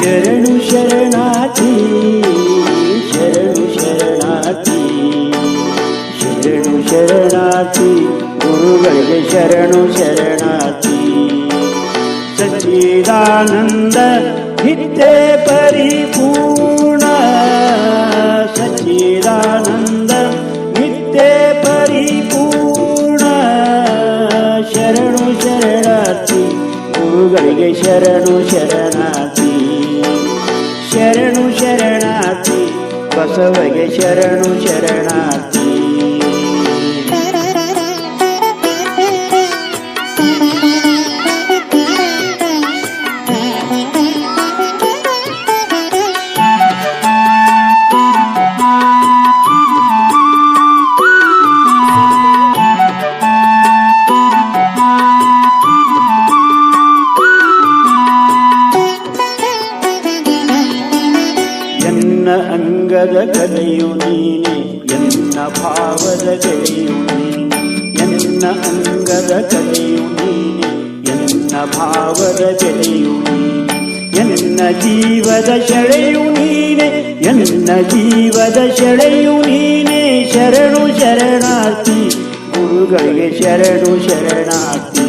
ಶರಣು ಶರಣಾರ್ಥಿ ಶರಣು ಶರಣಾರ್ಥಿ ಶರಣು ಶರಣಾರ್ಥಿ ಗುರುಗಳಿಗೆ ಶರಣು ಶರಣಾರ್ಥಿ ಸಚ್ಚಿದಾನಂದ ನಿತ್ಯ ಪರಿಪೂರ್ಣ ಸಚ್ಚಿದಾನಂದ ನಿತ್ಯ ಪರಿಪೂರ್ಣ ಶರಣು ಶರಣಾರ್ಥಿ ಗುರುಗಳಿಗೆ ಶರಣು ಶರಣಾರ್ಥಿ ಶರಣು ಶರಣಾರ್ಥಿ ಬಸವಗೆ ಶರಣು ಶರಣಾರ್ಥಿ ಎನ್ನ ಅಂಗದ ಕಲೆಯು ನೀನೆ, ಎನ್ನ ಭಾವದ ಕಲೆಯು ನೀನೆ, ಎನ್ನ ಅಂಗದ ಕಲೆಯು ನೀನೆ, ಎನ್ನ ಭಾವದ ಕಲೆಯು ನೀನೆ, ಎನ್ನ ಜೀವದ ಶಳೆಯು ನೀನೆ, ಎನ್ನ ಜೀವದ ಶಳೆಯು ನೀನೆ, ಶರಣು ಶರಣಾರ್ಥಿ, ಗುರುಗಳಿಗೆ ಶರಣು ಶರಣಾರ್ಥಿ.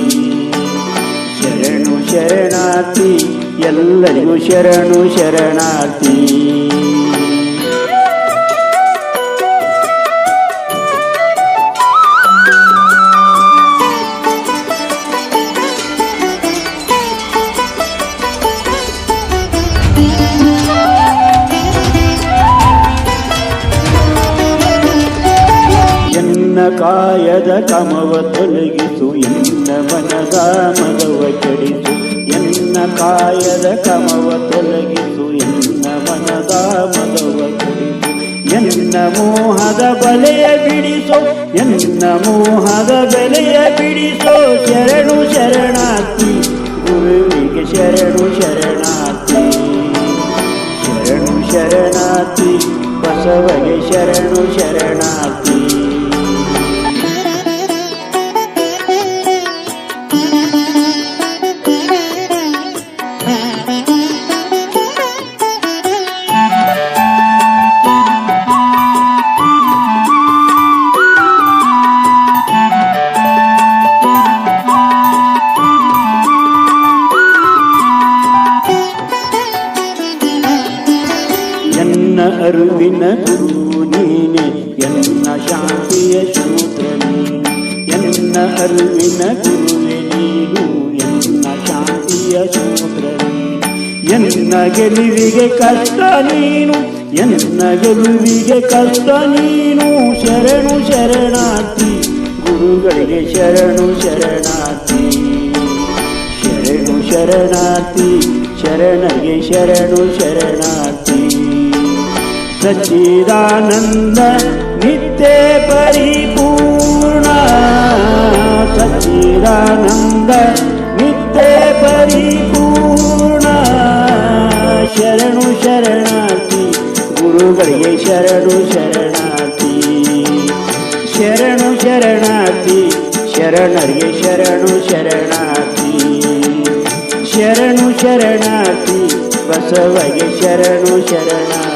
ಶರಣು ಶರಣಾರ್ಥಿ, ಎಲ್ಲರಿಗೂ ಶರಣು ಶರಣಾರ್ಥಿ. ಕಾಯದ ಕಮವ ತೊಲಗಿಸು, ಎನ್ನ ಮನದ ಮಗವ ಕೆಡಿಸು, ಎನ್ನ ಕಾಯದ ಕಮವ ತೊಲಗಿಸು, ಎನ್ನ ಮನದ ಮಗವ ಕೆಡಿಸು, ಎನ್ನ ಮೋಹದ ಬಲೆಯ ಬಿಡಿಸು, ಎನ್ನ ಮೋಹದ ಬೆಲೆಯ ಬಿಡಿಸು, ಶರಣು ಶರಣಾರ್ಥಿ, ಗುರುವಿಗೆ ಶರಣು ಶರಣಾರ್ಥಿ. ಶರಣು ಶರಣಾರ್ಥಿ, ಬಸವಗೆ ಶರಣು ಶರಣಾರ್ಥಿ. ಅರುವಿನ ಗುರು ನೀನೆ ಎನ್ನ ಶಾಂತಿಯ ಶೂದ್ರ ನೀನು ಎನ್ನ ಅರುವಿನ ಗುರುವೆ ನೀನು, ಎನ್ನ ಶಾಂತಿಯ ಶೂದ್ರ ಎನ್ನ ಗೆಲುವಿಗೆ ಕಷ್ಟ ನೀನು, ಎನ್ನ ಗೆಲುವಿಗೆ ಕಷ್ಟ ನೀನು, ಶರಣು ಶರಣಾರ್ಥಿ, ಗುರುಗಳಿಗೆ ಶರಣು ಶರಣಾರ್ಥಿ. ಶರಣು ಶರಣಾರ್ಥಿ ಶರಣಗೆ ಶರಣು ಶರಣಾರ್ಥಿ. ಸಚ್ಚಿದಾನಂದ ನಿತ್ಯ ಪರಿಪೂರ್ಣ ಸಚ್ಚಿದಾನಂದ ನಿತ್ಯ ಪರಿಪೂರ್ಣ ಶರಣು ಶರಣಾರ್ಥಿ ಗುರುಗಳಿಗೆ ಶರಣು ಶರಣಾರ್ಥಿ ಶರಣು ಶರಣಾರ್ಥಿ ಶರಣರಿಗೆ ಶರಣು ಶರಣಾರ್ಥಿ ಶರಣು ಶರಣಾರ್ಥಿ ಬಸವಗೆ ಶರಣು ಶರಣಾರ್ಥಿ